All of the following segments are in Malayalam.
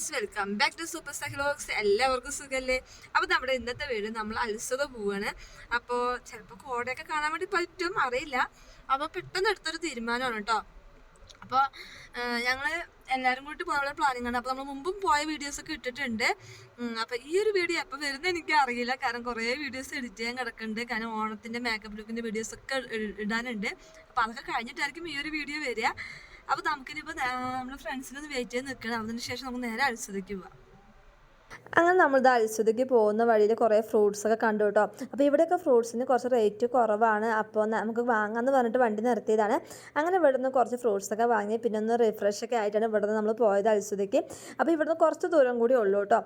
Friends welcome back to super star ഹിലോക്സ് എല്ലാവർക്കും സുഖമല്ലേ അപ്പോൾ നമ്മുടെ ഇന്നത്തെ വീട് നമ്മൾ അത്സത പോവാണ്. അപ്പോൾ ചിലപ്പോൾ കോടയൊക്കെ കാണാൻ വേണ്ടി പറ്റും അറിയില്ല. അപ്പോൾ പെട്ടെന്ന് എടുത്തൊരു തീരുമാനമാണ് കേട്ടോ. അപ്പോൾ ഞങ്ങൾ എല്ലാവരും കൂടി പോകാനുള്ള പ്ലാനിങ് ആണ് അപ്പോൾ നമ്മൾ മുമ്പും പോയ വീഡിയോസ് ഒക്കെ ഇട്ടിട്ടുണ്ട്. അപ്പോൾ ഈ ഒരു വീഡിയോ എപ്പോൾ വരുന്ന എനിക്ക് അറിയില്ല. കാരണം കുറേ വീഡിയോസ് എഡിറ്റ് ചെയ്യാൻ കിടക്കുന്നുണ്ട്. കാരണം ഓണത്തിന്റെ മേക്കപ്പ് ലുക്കിന്റെ വീഡിയോസ് ഒക്കെ ഇടാനുണ്ട്. അപ്പോൾ അതൊക്കെ കഴിഞ്ഞിട്ടായിരിക്കും ഈ ഒരു വീഡിയോ വരിക. അപ്പോൾ നമുക്കിനിപ്പോൾ നമ്മൾ ഫ്രണ്ട്സിനൊന്ന് വെയിറ്റ് ചെയ്ത് നിൽക്കണം. അതിന് ശേഷം നമുക്ക് നേരെ അത്സതയ്ക്ക് പോവാം. അങ്ങനെ നമ്മൾ അൽസുദിക്ക് പോകുന്ന വഴിയിൽ കുറേ ഫ്രൂട്ട്സ് ഒക്കെ കണ്ടു കേട്ടോ. അപ്പോൾ ഇവിടെയൊക്കെ ഫ്രൂട്ട്സിന് കുറച്ച് റേറ്റ് കുറവാണ്. അപ്പോൾ നമുക്ക് വാങ്ങാമെന്ന് പറഞ്ഞിട്ട് വണ്ടി നിർത്തിയതാണ്. അങ്ങനെ ഇവിടുന്ന് കുറച്ച് ഫ്രൂട്ട്സ് ഒക്കെ വാങ്ങി പിന്നെ ഒന്ന് റിഫ്രഷ് ഒക്കെ ആയിട്ടാണ് ഇവിടുന്ന് നമ്മൾ പോയത് അൽസുദിക്ക് അപ്പോൾ ഇവിടുന്ന് കുറച്ച് ദൂരം കൂടി ഉള്ളൂ കേട്ടോ.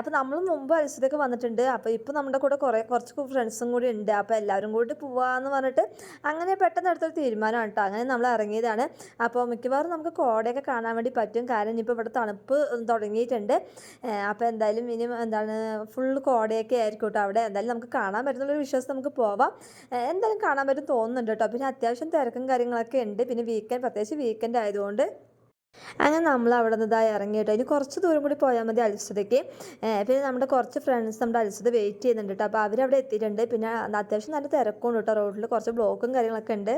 അപ്പോൾ നമ്മൾ മുമ്പ് അൽസുദിക്ക് വന്നിട്ടുണ്ട്. അപ്പോൾ ഇപ്പോൾ നമ്മുടെ കൂടെ കുറേ കുറച്ച് ഫ്രണ്ട്സും കൂടി ഉണ്ട്. അപ്പോൾ എല്ലാവരും കൂടി പോവാമെന്ന് പറഞ്ഞിട്ട് അങ്ങനെ പെട്ടെന്ന് എടുത്തൊരു തീരുമാനമാണ് കേട്ടോ. അങ്ങനെ നമ്മൾ ഇറങ്ങിയതാണ്. അപ്പോൾ മിക്കവാറും നമുക്ക് കോടയൊക്കെ കാണാൻ വേണ്ടി പറ്റും. കാരണം ഇപ്പോൾ ഇവിടെ തണുപ്പ് തുടങ്ങിയിട്ടുണ്ട്. അപ്പോൾ എന്തായാലും ഇനി എന്താണ് ഫുൾ കോടയൊക്കെ ആയിരിക്കും കേട്ടോ അവിടെ എന്തായാലും നമുക്ക് കാണാൻ പറ്റുന്നുള്ളൊരു വിശ്വാസം നമുക്ക് പോവാം. എന്തായാലും കാണാൻ പറ്റും തോന്നുന്നുണ്ട് കേട്ടോ. പിന്നെ അത്യാവശ്യം തിരക്കും കാര്യങ്ങളൊക്കെ ഉണ്ട്. പിന്നെ വീക്കെൻഡ് പ്രത്യേകിച്ച് വീക്കെൻഡ് ആയതുകൊണ്ട് അങ്ങനെ നമ്മൾ അവിടെ നിന്ന് ഇതായി ഇറങ്ങി കേട്ടോ. ഇനി കുറച്ച് ദൂരം കൂടി പോയാൽ മതി അൽസതയ്ക്ക് പിന്നെ നമ്മുടെ കുറച്ച് ഫ്രണ്ട്സ് നമ്മുടെ അൽസത വെയിറ്റ് ചെയ്യുന്നുണ്ട് കേട്ടോ. അപ്പോൾ അവരവിടെ എത്തിയിട്ടുണ്ട്. പിന്നെ അത്യാവശ്യം നല്ല തിരക്കും കേട്ടോ. റോഡിൽ കുറച്ച് ബ്ലോക്കും കാര്യങ്ങളൊക്കെ ഉണ്ട്.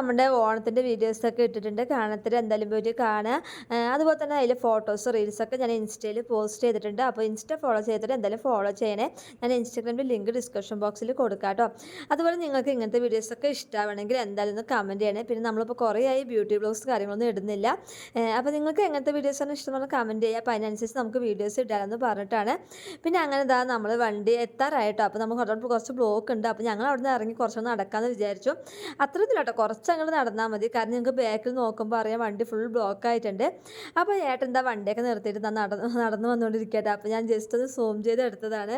നമ്മുടെ ഓണത്തിന്റെ വീഡിയോസൊക്കെ ഇട്ടിട്ടുണ്ട്. കാണത്തിൽ എന്തായാലും പോയിട്ട് കാണുക. അതുപോലെ തന്നെ അതിൽ ഫോട്ടോസ് റീൽസൊക്കെ ഞാൻ ഇൻസ്റ്റയിൽ പോസ്റ്റ് ചെയ്തിട്ടുണ്ട്. അപ്പോൾ ഇൻസ്റ്റ ഫോളോ ചെയ്തിട്ട് എന്തായാലും ഫോളോ ചെയ്യണേ. ഞാൻ ഇൻസ്റ്റാഗ്രാമിന്റെ ലിങ്ക് ഡിസ്ക്രിപ്ഷൻ ബോക്സിൽ കൊടുക്കാം കേട്ടോ. അതുപോലെ നിങ്ങൾക്ക് ഇങ്ങനത്തെ വീഡിയോസൊക്കെ ഇഷ്ടമാണെങ്കിൽ എന്തായാലും ഒന്ന് കമന്റ് ചെയ്യണേ. പിന്നെ നമ്മളിപ്പോൾ കുറേ ആയി ബ്യൂട്ടി ബ്ലോഗ്സ് കാര്യങ്ങളൊന്നും ഇടുന്നില്ല. അപ്പോൾ നിങ്ങൾക്ക് എങ്ങനത്തെ വീഡിയോസാണ് ഇഷ്ടമെന്ന് കമന്റ് ചെയ്യുക. അപ്പോൾ അതിനനുസരിച്ച് നമുക്ക് വീഡിയോസ് ഇടാമെന്ന് പറഞ്ഞിട്ടാണ്. പിന്നെ അങ്ങനെ ഇതാ നമ്മൾ വണ്ടി എത്താറായിട്ടോ. അപ്പോൾ നമുക്ക് അവിടെ കുറച്ച് ബ്ലോക്ക് ഉണ്ട്. അപ്പോൾ ഞങ്ങൾ അവിടെ നിന്ന് ഇറങ്ങി കുറച്ചൊന്ന് നടക്കാമെന്ന് വിചാരിച്ചു. അത്രത്തില്ല കേട്ടോ കുറച്ച് അങ്ങോട്ട് നടന്നാൽ മതി. കാരണം നിങ്ങൾക്ക് ബാക്കിൽ നോക്കുമ്പോൾ അറിയാം വണ്ടി ഫുൾ ബ്ലോക്ക് ആയിട്ടുണ്ട്. അപ്പോൾ ഏട്ടൻ എന്താ വണ്ടിയൊക്കെ നിർത്തിയിട്ട് നടന്നു നടന്ന് വന്നുകൊണ്ടിരിക്കട്ടെ അപ്പോൾ ഞാൻ ജസ്റ്റ് ഒന്ന് സൂം ചെയ്ത് എടുത്തതാണ്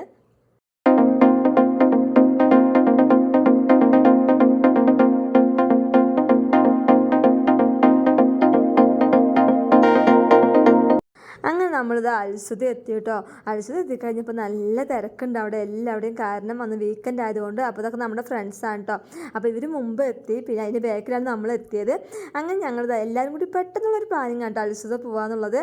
നമ്മളിത് അൽസുതി എത്തി കേട്ടോ അൽസുതി എത്തിക്കഴിഞ്ഞപ്പോൾ നല്ല തിരക്കുണ്ട് അവിടെ. എല്ലാവിടെയും കാരണം വന്ന് വീക്കെൻഡ് ആയതുകൊണ്ട് അപ്പോൾ ഇതൊക്കെ നമ്മുടെ ഫ്രണ്ട്സാണ് കേട്ടോ അപ്പോൾ ഇവർ മുമ്പ് എത്തി പിന്നെ അതിന്റെ ബാക്കിലാണ് നമ്മൾ എത്തിയത്. അങ്ങനെ ഞങ്ങളിത് എല്ലാവരും കൂടി പെട്ടെന്നുള്ളൊരു പ്ലാനിങ് കേട്ടോ അൽസുത പോകാന്നുള്ളത്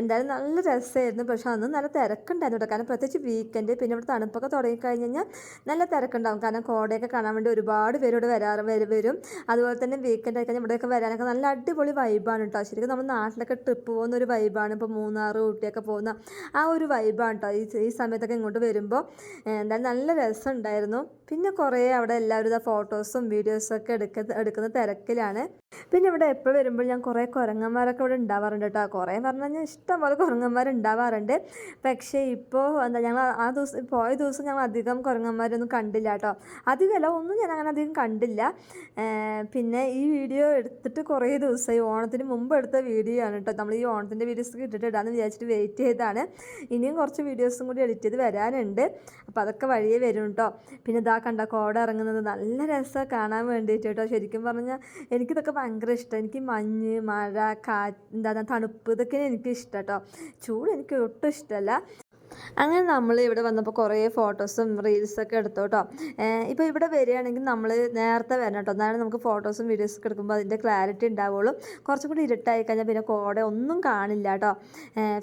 എന്തായാലും നല്ല രസമായിരുന്നു പക്ഷേ അന്ന് നല്ല തിരക്കുണ്ടായിരുന്നു കേട്ടോ കാരണം പ്രത്യേകിച്ച് വീക്കെൻഡ് പിന്നെ ഇവിടെ തണുപ്പൊക്കെ തുടങ്ങിക്കഴിഞ്ഞ് കഴിഞ്ഞാൽ നല്ല തിരക്കുണ്ടാവും. കാരണം കോടയൊക്കെ കാണാൻ വേണ്ടി ഒരുപാട് പേര് വരും വരും. അതുപോലെ തന്നെ വീക്കെൻഡ് ആയി കഴിഞ്ഞാൽ ഇവിടെയൊക്കെ വരാനൊക്കെ നല്ല അടിപൊളി വൈബാണ് കേട്ടോ ശരിക്കും നമ്മൾ നാട്ടിലൊക്കെ ട്രിപ്പ് പോകുന്ന ഒരു വൈബാണ് ഇപ്പോൾ മൂന്നാർ ഊട്ടിയൊക്കെ പോകുന്ന ആ ഒരു വൈബാണ് കേട്ടോ ഈ ഈ സമയത്തൊക്കെ ഇങ്ങോട്ട് വരുമ്പോൾ എന്താ നല്ല രസമുണ്ടായിരുന്നു. പിന്നെ കുറേ അവിടെ എല്ലാവരും ഫോട്ടോസും ഒക്കെ എടുക്ക എടുക്കുന്ന തിരക്കിലാണ്. പിന്നെ ഇവിടെ എപ്പോൾ വരുമ്പോൾ ഞാൻ കുറേ കുരങ്ങന്മാരൊക്കെ ഇവിടെ ഉണ്ടാവാറുണ്ട് കേട്ടോ. കുറേ പറഞ്ഞു കഴിഞ്ഞാൽ ഇഷ്ടംപോലെ കുരങ്ങന്മാർ ഉണ്ടാവാറുണ്ട്. പക്ഷേ ഇപ്പോൾ എന്താ ഞങ്ങൾ ആ ദിവസം പോയ ദിവസം ഞങ്ങൾ അധികം കുരങ്ങന്മാരൊന്നും കണ്ടില്ല കേട്ടോ. അധികമല്ല ഒന്നും ഞാൻ അങ്ങനെ അധികം കണ്ടില്ല. പിന്നെ ഈ വീഡിയോ എടുത്തിട്ട് കുറേ ദിവസമായി. ഓണത്തിന് മുമ്പ് എടുത്ത വീഡിയോ ആണ് കേട്ടോ. നമ്മൾ ഈ ഓണത്തിന്റെ വീഡിയോസ് ഇട്ടിട്ട് ഇടാമെന്ന് വിചാരിച്ചിട്ട് വെയിറ്റ് ചെയ്താണ് ഇനിയും കുറച്ച് വീഡിയോസും കൂടി എഡിറ്റ് ചെയ്ത് വരാനുണ്ട്. അപ്പോൾ അതൊക്കെ വഴിയേ വരും കേട്ടോ. പിന്നെ ഇതാ കണ്ട കോട ഇറങ്ങുന്നത്. നല്ല രസമാണ് കാണാൻ വേണ്ടിയിട്ട് കേട്ടോ. ശരിക്കും പറഞ്ഞാൽ എനിക്കിതൊക്കെ ഭയങ്കര ഇഷ്ടം. എനിക്ക് മഞ്ഞ് മഴ കാറ്റ് എന്താണ് തണുപ്പ് ഇതൊക്കെ എനിക്ക് ഇഷ്ടം കേട്ടോ. ചൂട് എനിക്ക് ഒട്ടും ഇഷ്ടമല്ല അങ്ങനെ നമ്മൾ ഇവിടെ വന്നപ്പോൾ കുറേ ഫോട്ടോസും റീൽസൊക്കെ എടുത്തു കേട്ടോ. ഇപ്പോൾ ഇവിടെ വരികയാണെങ്കിൽ നമ്മൾ നേരത്തെ വരണം കേട്ടോ. എന്നാലും നമുക്ക് ഫോട്ടോസും വീഡിയോസൊക്കെ എടുക്കുമ്പോൾ അതിന്റെ ക്ലാരിറ്റി ഉണ്ടാവുള്ളൂ. കുറച്ചും കൂടി ഇരുട്ടായി കഴിഞ്ഞാൽ പിന്നെ കോടെ ഒന്നും കാണില്ല കേട്ടോ.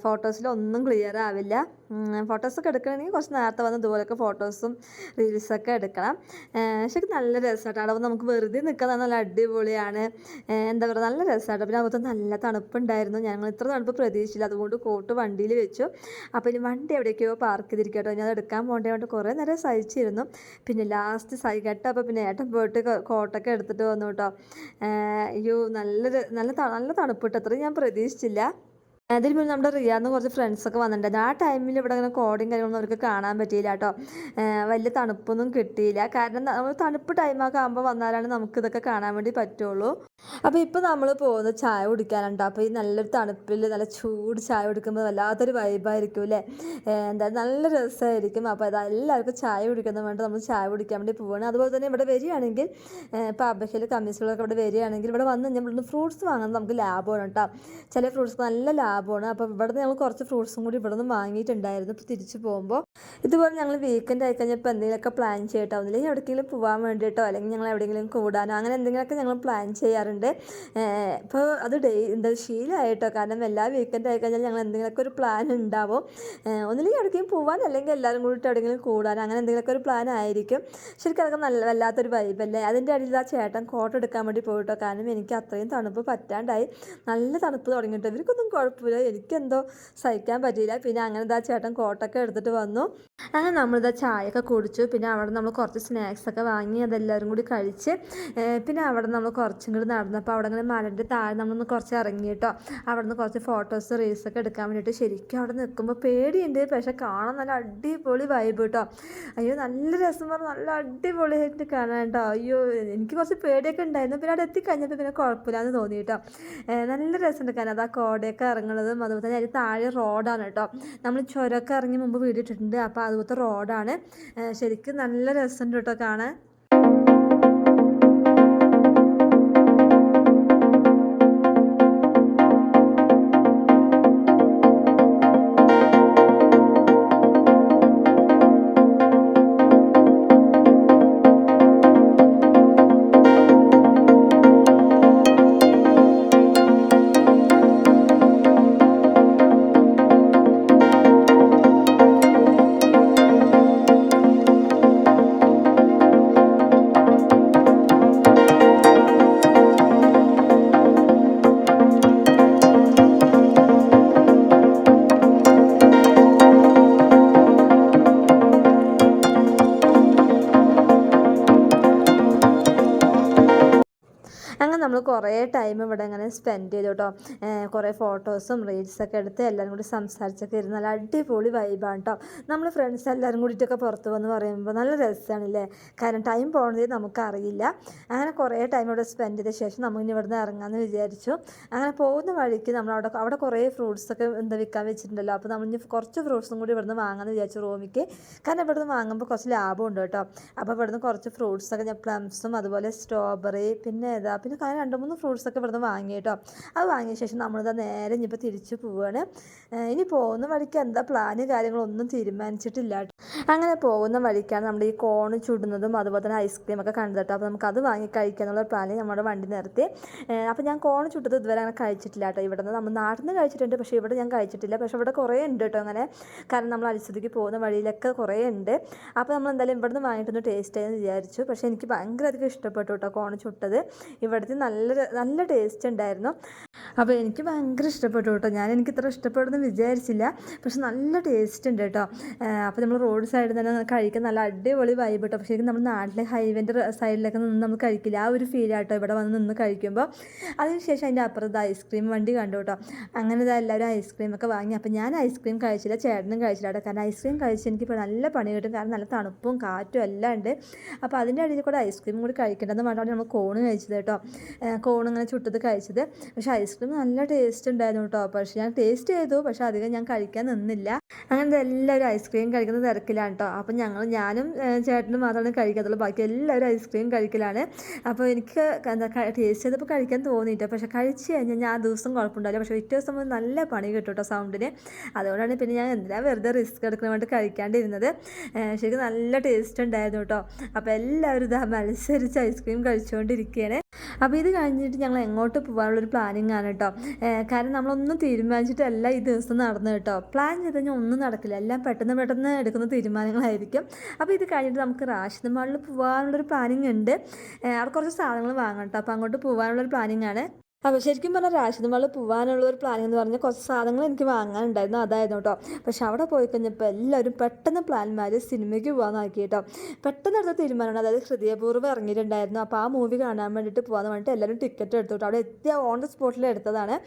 ഫോട്ടോസിലൊന്നും ക്ലിയർ ആവില്ല. ഫോട്ടോസൊക്കെ എടുക്കണമെങ്കിൽ കുറച്ച് നേരത്തെ വന്ന് ഇതുപോലെയൊക്കെ ഫോട്ടോസും റീൽസൊക്കെ എടുക്കണം. ശരിക്കും നല്ല രസമായിട്ട് അവിടെ നമുക്ക് വെറുതെ നിൽക്കാൻ നല്ല അടിപൊളിയാണ്. എന്താ പറയുക നല്ല രസമായിട്ട് പിന്നെ അതുപോലെ നല്ല തണുപ്പുണ്ടായിരുന്നു. ഞങ്ങൾ ഇത്ര തണുപ്പ് പ്രതീക്ഷിച്ചില്ല. അതുകൊണ്ട് കോട്ട് വണ്ടിയിൽ വെച്ചു. അപ്പോൾ ഇനി വണ്ടി എവിടേക്കോ പാർക്ക് ചെയ്തിരിക്കട്ടോ. ഞാൻ എടുക്കാൻ പോകേണ്ടത് കൊണ്ട് കുറേ നേരം സഹിച്ചിരുന്നു. പിന്നെ ലാസ്റ്റ് സഹി അപ്പോൾ പിന്നെ ഏട്ടൻ പോയിട്ട് കോട്ടൊക്കെ എടുത്തിട്ട് വന്നു കേട്ടോ അയ്യോ നല്ല നല്ല നല്ല തണുപ്പ് കേട്ടോ അത്രയും ഞാൻ പ്രതീക്ഷിച്ചില്ല. അതിന് മുന്നേ നമ്മുടെ റിയാന്ന് കുറച്ച് ഫ്രണ്ട്സൊക്കെ വന്നിട്ടുണ്ടായിരുന്നു. ആ ടൈമിൽ ഇവിടെ അങ്ങനെ കോടയും കാര്യങ്ങളൊന്നും അവർക്ക് കാണാൻ പറ്റിയില്ല കേട്ടോ വലിയ തണുപ്പൊന്നും കിട്ടിയില്ല. കാരണം നമ്മൾ തണുപ്പ് ടൈമൊക്കെ ആകുമ്പോൾ വന്നാലാണ് നമുക്ക് ഇതൊക്കെ കാണാൻ വേണ്ടി പറ്റുള്ളൂ. അപ്പോൾ ഇപ്പോൾ നമ്മൾ പോകുന്നത് ചായ കുടിക്കാനുണ്ട്. അപ്പോൾ ഈ നല്ലൊരു തണുപ്പിൽ നല്ല ചൂട് ചായ കുടിക്കുമ്പോൾ വല്ലാത്തൊരു വൈബായിരിക്കും അല്ലേ? എന്താ നല്ല രസമായിരിക്കും അപ്പോൾ അത് എല്ലാവർക്കും ചായ കുടിക്കുന്ന വേണ്ടി നമ്മൾ ചായ കുടിക്കാൻ വേണ്ടി പോവുകയാണ് അതുപോലെ തന്നെ ഇവിടെ വരികയാണെങ്കിൽ ഇപ്പോൾ അബഹയിൽ കമ്മീസുകളൊക്കെ ഇവിടെ വരികയാണെങ്കിൽ ഇവിടെ വന്ന് കഴിഞ്ഞാൽ ഇവിടുന്ന് ഫ്രൂട്ട്സ് വാങ്ങുന്നത് നമുക്ക് ലാഭമാണ് കേട്ടോ. ചില ഫ്രൂട്ട്സ് നല്ല ലാഭമാണ്. അപ്പോൾ ഇവിടുന്ന് ഞങ്ങൾ കുറച്ച് ഫ്രൂട്ട്സും കൂടി ഇവിടെ നിന്ന് വാങ്ങിയിട്ടുണ്ടായിരുന്നു. ഇപ്പോൾ തിരിച്ചു പോകുമ്പോൾ ഇതുപോലെ ഞങ്ങൾ വീക്കെൻഡ് ആയി കഴിഞ്ഞപ്പോൾ എന്തെങ്കിലുമൊക്കെ പ്ലാൻ ചെയ്യട്ടോ. ഒന്നില്ലെങ്കിൽ എവിടെയെങ്കിലും പോകാൻ വേണ്ടിയിട്ടോ അല്ലെങ്കിൽ ഞങ്ങൾ എവിടെയെങ്കിലും കൂടാനോ അങ്ങനെ എന്തെങ്കിലുമൊക്കെ ഞങ്ങൾ പ്ലാൻ ചെയ്യാറുണ്ട്. ഇപ്പോൾ അത് ഡേ എന്താ ശീലമായിട്ടോ കാരണം എല്ലാ വീക്കെൻഡ് ആയി കഴിഞ്ഞാൽ ഞങ്ങൾ എന്തെങ്കിലുമൊക്കെ ഒരു പ്ലാൻ ഉണ്ടാവും. ഒന്നില്ലെങ്കിൽ എവിടേക്കും പോകാൻ അല്ലെങ്കിൽ എല്ലാവരും കൂടിയിട്ട് എവിടെയെങ്കിലും കൂടാൻ അങ്ങനെ എന്തെങ്കിലുമൊക്കെ ഒരു പ്ലാൻ ആയിരിക്കും. ശരിക്കും അതൊക്കെ നല്ല വല്ലാത്തൊരു വൈബല്ലേ അതിന്റെ ഇടയിൽ ആ ചേട്ടൻ കോട്ട് എടുക്കാൻ വേണ്ടി പോയിട്ടോ? കാരണം എനിക്ക് അത്രയും തണുപ്പ് പറ്റാണ്ടായി. നല്ല തണുപ്പ് തുടങ്ങിയിട്ട്? ഇവർക്കൊന്നും കുഴപ്പമില്ല. എനിക്കെന്തോ സഹിക്കാൻ പറ്റിയില്ല. പിന്നെ അങ്ങനെ ഇതാ ചേട്ടൻ കോട്ടൊക്കെ എടുത്തിട്ട് വന്നു. അങ്ങനെ നമ്മളിതാ ചായയൊക്കെ കുടിച്ചു. പിന്നെ അവിടെ നമ്മൾ കുറച്ച് സ്നാക്സ് ഒക്കെ വാങ്ങി അതെല്ലാവരും കൂടി കഴിച്ച് പിന്നെ അവിടെ നമ്മൾ കുറച്ചും കൂടി നടന്നപ്പോൾ അവിടെ അങ്ങനെ മലന്റെ താഴെ നമ്മളൊന്ന് കുറച്ച് ഇറങ്ങി കേട്ടോ. അവിടെ നിന്ന് കുറച്ച് ഫോട്ടോസ് റീൽസ് ഒക്കെ എടുക്കാൻ വേണ്ടിയിട്ട് ശരിക്കും അവിടെ നിൽക്കുമ്പോൾ പേടിയുണ്ട്. പക്ഷെ കാണാൻ നല്ല അടിപൊളി വൈബ് കേട്ടോ. അയ്യോ നല്ല രസം പറഞ്ഞാൽ നല്ല അടിപൊളിയായിട്ട് കാണാൻ കേട്ടോ. അയ്യോ എനിക്ക് കുറച്ച് പേടിയൊക്കെ ഉണ്ടായിരുന്നു. പിന്നെ അവിടെ എത്തിക്കഴിഞ്ഞപ്പോൾ പിന്നെ കുഴപ്പമില്ലാന്ന് തോന്നി കേട്ടോ. നല്ല രസമുണ്ട് കാരണം അത് ആ കോടയൊക്കെ ഇറങ്ങുന്നതും അതുപോലെ തന്നെ അതിന് താഴെ റോഡാണ് കേട്ടോ. നമ്മൾ ചുരമൊക്കെ ഇറങ്ങി മുമ്പ് വീഡിയോ ഇട്ടിട്ടുണ്ട് അപ്പോൾ അതുപോലത്തെ റോഡാണ് ശരിക്കും നല്ല രസമുണ്ട് കേട്ടോ കാണാൻ. നമ്മൾ കുറേ ടൈം ഇവിടെ ഇങ്ങനെ സ്പെൻഡ് ചെയ്തു കേട്ടോ കുറേ ഫോട്ടോസും റീൽസൊക്കെ എടുത്ത് എല്ലാവരും കൂടി സംസാരിച്ചൊക്കെ ഇരുന്ന് നല്ല അടിപൊളി വൈബാണ് കേട്ടോ നമ്മൾ ഫ്രണ്ട്സ് എല്ലാവരും കൂടിയിട്ടൊക്കെ പുറത്ത് വന്ന് പറയുമ്പോൾ നല്ല രസമാണല്ലേ കാരണം ടൈം പോകുന്നത് നമുക്കറിയില്ല. അങ്ങനെ കുറേ ടൈം ഇവിടെ സ്പെൻഡ് ചെയ്ത ശേഷം നമുക്ക് ഇനി നിന്ന് ഇറങ്ങാമെന്ന് വിചാരിച്ചു. അങ്ങനെ പോകുന്ന വഴിക്ക് നമ്മൾ അവിടെ അവിടെ കുറേ ഫ്രൂട്ട്സൊക്കെ എന്താ വിൽക്കാൻ വെച്ചിട്ടുണ്ടല്ലോ. അപ്പോൾ നമ്മൾ ഇനി കുറച്ച് ഫ്രൂട്ട്സും കൂടി ഇവിടുന്ന് വാങ്ങാമെന്ന് വിചാരിച്ചു റൂമിക്ക്. കാരണം ഇവിടുന്ന് വാങ്ങുമ്പോൾ കുറച്ച് ലാഭമുണ്ട് കേട്ടോ അപ്പോൾ ഇവിടുന്ന് കുറച്ച് ഫ്രൂട്ട്സൊക്കെ ഞാൻ പ്ലംസും അതുപോലെ സ്ട്രോബെറി പിന്നെ ഏതാ? പിന്നെ രണ്ട് മൂന്ന് ഫ്രൂട്ട്സൊക്കെ ഇവിടുന്ന് വാങ്ങി കേട്ടോ. അത് വാങ്ങിയ ശേഷം നമ്മളിതാ നേരെ ഇനിയിപ്പോൾ തിരിച്ച് പോവുകയാണ് ഇനി പോകുന്ന വഴിക്ക് എന്താ പ്ലാന് കാര്യങ്ങളൊന്നും തീരുമാനിച്ചിട്ടില്ല അങ്ങനെ പോകുന്ന വഴിക്കാണ് നമ്മുടെ ഈ കോൺ ചുടുന്നതും അതുപോലെ തന്നെ ഐസ്ക്രീം ഒക്കെ കണ്ടത് അപ്പോൾ നമുക്ക് അത് വാങ്ങി കഴിക്കാന്നുള്ള പ്ലാന് നമ്മുടെ വണ്ടി നിർത്തി. അപ്പോൾ ഞാൻ കോൺ ചുട്ടത് ഇതുവരെ അങ്ങനെ കഴിച്ചിട്ടില്ല കേട്ടോ. ഇവിടെ നിന്ന് നമ്മൾ നാട്ടിൽ നിന്ന് കഴിച്ചിട്ടുണ്ട് പക്ഷേ ഇവിടെ ഞാൻ കഴിച്ചിട്ടില്ല. പക്ഷേ ഇവിടെ കുറേ ഉണ്ട് കേട്ടോ അങ്ങനെ. കാരണം നമ്മൾ അരിസ്ഥിതിക്ക് പോകുന്ന വഴിയിലൊക്കെ കുറേ ഉണ്ട്. അപ്പോൾ നമ്മൾ എന്തായാലും ഇവിടെ നിന്ന് വാങ്ങിയിട്ടൊന്ന് ടേസ്റ്റ് ചെയ്യാമെന്ന് വിചാരിച്ചു. പക്ഷേ എനിക്ക് ഭയങ്കര അധികം ഇഷ്ടപ്പെട്ടു കേട്ടോ കോൺ ചുട്ടത്. ഇവിടുത്തെ നല്ല ര- നല്ല ടേസ്റ്റ് ഉണ്ടായിരുന്നു. അപ്പോൾ എനിക്ക് ഭയങ്കര ഇഷ്ടപ്പെട്ടു കേട്ടോ. ഞാൻ എനിക്ക് ഇത്ര ഇഷ്ടപ്പെടുമെന്ന് വിചാരിച്ചില്ല. പക്ഷെ നല്ല ടേസ്റ്റ് ഉണ്ട് കേട്ടോ. അപ്പോൾ നമ്മൾ റോഡ് സൈഡിൽ തന്നെ കഴിക്കാൻ നല്ല അടിപൊളി വൈബ് കേട്ടോ. പക്ഷേ നമ്മൾ നാട്ടിലെ ഹൈവേന്റെ സൈഡിലൊക്കെ നിന്ന് നമ്മൾ കഴിക്കില്ല. ആ ഒരു ഫീൽ ആട്ടോ ഇവിടെ വന്ന് നിന്ന് കഴിക്കുമ്പോൾ അതിനുശേഷം അതിന്റെ അപ്പുറത്ത് ഐസ്ക്രീം വണ്ടി കണ്ടു കേട്ടോ. അങ്ങനെ എല്ലാവരും ഐസ്ക്രീം ഒക്കെ വാങ്ങി. അപ്പോൾ ഞാൻ ഐസ്ക്രീം കഴിച്ചില്ല. ചേട്ടനും കഴിച്ചില്ല കേട്ടോ. കാരണം ഐസ്ക്രീം കഴിച്ച് എനിക്കിപ്പോൾ നല്ല പണി കിട്ടും. കാരണം നല്ല തണുപ്പും കാറ്റും എല്ലാം ഉണ്ട്. അപ്പോൾ അതിന്റെ ഇടയിൽ കൂടെ ഐസ്ക്രീം കൂടി കഴിക്കേണ്ടതെന്ന് പറഞ്ഞാൽ നമ്മൾ കോണ് കഴിച്ചത് കേട്ടോ. കോൺ ഇങ്ങനെ ചുട്ടത് കഴിച്ചത്. പക്ഷെ ഐസ്ക്രീം നല്ല ടേസ്റ്റ് ഉണ്ടായിരുന്നു കേട്ടോ പക്ഷെ ഞാൻ ടേസ്റ്റ് ചെയ്തു. പക്ഷെ അധികം ഞാൻ കഴിക്കാൻ നിന്നില്ല. അങ്ങനെ എല്ലാവരും ഐസ്ക്രീം കഴിക്കുന്ന തിരക്കിലാണ് കേട്ടോ അപ്പം ഞങ്ങൾ ഞാനും ചേട്ടനും മാത്രമാണ് കഴിക്കത്തുള്ളൂ. ബാക്കി എല്ലാവരും ഐസ്ക്രീം കഴിക്കലാണ്. അപ്പോൾ എനിക്ക് എന്താ ടേസ്റ്റ് ചെയ്തപ്പോൾ കഴിക്കാൻ തോന്നിയിട്ട് പക്ഷെ കഴിച്ച് കഴിഞ്ഞാൽ ഞാൻ ആ ദിവസം കുഴപ്പമുണ്ടാവില്ല. പക്ഷേ പിറ്റേ ദിവസം നല്ല പണി കിട്ടും കേട്ടോ സൗണ്ടിന് അതുകൊണ്ടാണ് പിന്നെ ഞാൻ എന്തിനാ വെറുതെ റിസ്ക് എടുക്കാൻ വേണ്ടി കഴിക്കാണ്ടിരുന്നത്. ശരിക്കും നല്ല ടേസ്റ്റ് ഉണ്ടായിരുന്നു കേട്ടോ അപ്പോൾ എല്ലാവരും ഇതാ മത്സരിച്ച് ഐസ്ക്രീം കഴിച്ചുകൊണ്ടിരിക്കുകയാണ് അപ്പോൾ ഇത് കഴിഞ്ഞിട്ട് ഞങ്ങൾ എങ്ങോട്ട് പോകാനുള്ളൊരു പ്ലാനിങ് ആണ് കേട്ടോ കാരണം നമ്മളൊന്നും തീരുമാനിച്ചിട്ടല്ല ഈ ദിവസം നടന്നു കേട്ടോ പ്ലാൻ ചെയ്ത് കഴിഞ്ഞാൽ ഒന്നും നടക്കില്ല. എല്ലാം പെട്ടെന്ന് പെട്ടെന്ന് എടുക്കുന്ന തീരുമാനങ്ങളായിരിക്കും. അപ്പോൾ ഇത് കഴിഞ്ഞിട്ട് നമുക്ക് റാഷിദ് മാളിൽ പോകാനുള്ളൊരു പ്ലാനിങ് ഉണ്ട്. അവിടെ കുറച്ച് സാധനങ്ങൾ വാങ്ങണം കേട്ടോ അപ്പോൾ അങ്ങോട്ട് പോകാനുള്ളൊരു പ്ലാനിങ് ആണ്. അപ്പോൾ ശരിക്കും പറഞ്ഞാൽ റാഷിദ് മാളിൽ പോകാനുള്ള ഒരു പ്ലാനിങ് എന്ന് പറഞ്ഞാൽ കുറച്ച് സാധനങ്ങൾ എനിക്ക് വാങ്ങാനുണ്ടായിരുന്നു. അതായിരുന്നു കേട്ടോ പക്ഷെ അവിടെ പോയി കഴിഞ്ഞപ്പോൾ എല്ലാവരും പെട്ടെന്ന് പ്ലാൻ മാറി സിനിമയ്ക്ക് പോകാമെന്നാക്കി കേട്ടോ പെട്ടെന്ന് എടുത്ത തീരുമാനമാണ്. അതായത് ഹൃദയപൂർവം ഇറങ്ങിയിട്ടുണ്ടായിരുന്നു. അപ്പോൾ ആ മൂവി കാണാൻ വേണ്ടിയിട്ട് പോകാൻ വേണ്ടിയിട്ട് എല്ലാവരും ടിക്കറ്റ് എടുത്തു കേട്ടോ അവിടെ എത്തിയ ഓൺ ദ സ്പോട്ടിൽ എടുത്തതാണ്.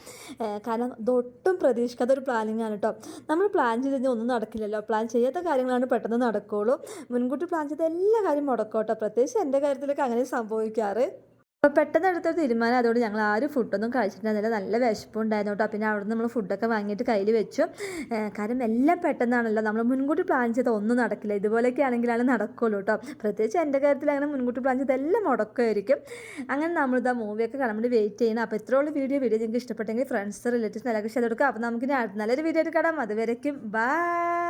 കാരണം ഇതൊട്ടും പ്രതീക്ഷിക്കാത്ത ഒരു പ്ലാനിങ് ആണ് കേട്ടോ നമ്മൾ പ്ലാൻ ചെയ്ത് കഴിഞ്ഞാൽ ഒന്നും നടക്കില്ലല്ലോ. പ്ലാൻ ചെയ്യാത്ത കാര്യങ്ങളാണ് പെട്ടെന്ന് നടക്കുകയുള്ളൂ മുൻകൂട്ടി പ്ലാൻ ചെയ്ത എല്ലാ കാര്യവും മുടക്കും കേട്ടോ പ്രത്യേകിച്ച് എന്റെ കാര്യത്തിലൊക്കെ അങ്ങനെ സംഭവിക്കാറ്. അപ്പോൾ പെട്ടെന്ന് എടുത്തൊരു തീരുമാനം. അതുകൊണ്ട് ഞങ്ങൾ ആരും ഫുഡൊന്നും കഴിച്ചിട്ടുണ്ടായിരുന്നില്ല നല്ല വിശപ്പുണ്ടായിരുന്നു കേട്ടോ പിന്നെ അവിടെ നമ്മൾ ഫുഡൊക്കെ വാങ്ങിയിട്ട് കയ്യിൽ വെച്ചു. കാരണം എല്ലാം പെട്ടെന്നാണല്ലോ. നമ്മൾ മുൻകൂട്ടി പ്ലാൻ ചെയ്ത ഒന്നും നടക്കില്ല. ഇതുപോലെയൊക്കെ ആണെങ്കിലാണ് നടക്കുള്ളൂ കേട്ടോ പ്രത്യേകിച്ച് എന്റെ കാര്യത്തിൽ അങ്ങനെ മുൻകൂട്ടി പ്ലാൻ ചെയ്ത് എല്ലാം മുടക്കമായിരിക്കും അങ്ങനെ നമ്മളിതാ മൂവിയൊക്കെ കാണാൻ വേണ്ടി വെയിറ്റ് ചെയ്യണം അപ്പോൾ ഇത്രയുള്ള വീഡിയോ. വീഡിയോ നിങ്ങൾക്ക് ഇഷ്ടപ്പെട്ടെങ്കിൽ ഫ്രണ്ട്സ് റിലേറ്റീവ്സ് നല്ല ഷെയർ കൊടുക്കുക. അപ്പോൾ നമുക്ക് നല്ലൊരു വീഡിയോ എടുക്കാം കാണാം. അതുവരയ്ക്കും ബൈ